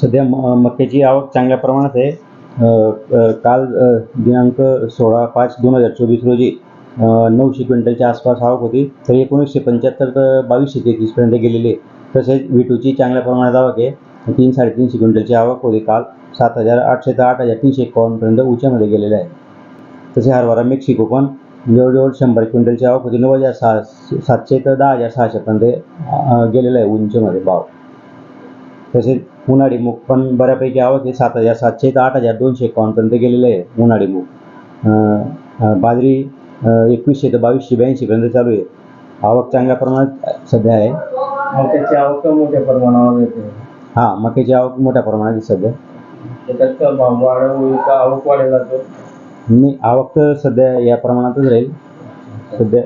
सध्या म मक्याची आवक चांगल्या प्रमाणात आहे. काल दिनांक सोळा पाच दोन हजार चोवीस रोजी नऊशे क्विंटलच्या आसपास आवक होती. तर एकोणीसशे पंच्याहत्तर तर बावीसशे तेहतीसपर्यंत गेलेली आहे. तसेच विटूची चांगल्या प्रमाणात आवक आहे. तीन साडेतीनशे क्विंटलची आवक होती काल. सात हजार आठशे ते आठ हजार तीनशे एकावन्नपर्यंत उच्यामध्ये गेलेलं आहे. तसे हरभरा मेक्सिको पण जवळजवळ शंभर क्विंटलची आवक होती. नऊ हजार सहा सातशे ते दहा हजार सहाशेपर्यंत गेलेलं आहे उंचीमध्ये भाव. तसेच उन्हाळी मूग पण बऱ्यापैकी आवक आहे. सात हजार सातशे ते आठ हजार दोनशे एकावन्नपर्यंत गेलेलं आहे उन्हाळी मूग. बाजरी एकवीसशे ते बावीसशे ब्याऐंशीपर्यंत चालू आहे. आवक चांगल्या प्रमाणात सध्या आहे. मक्याची आवक मोठ्या प्रमाणावर येते. हां मक्याची आवक मोठ्या प्रमाणात आहे सध्या. त्याच्यात का भाव वाढ होईल का? आवक वाढेल जातो नाही आवक तर सध्या या प्रमाणातच राहील. सध्या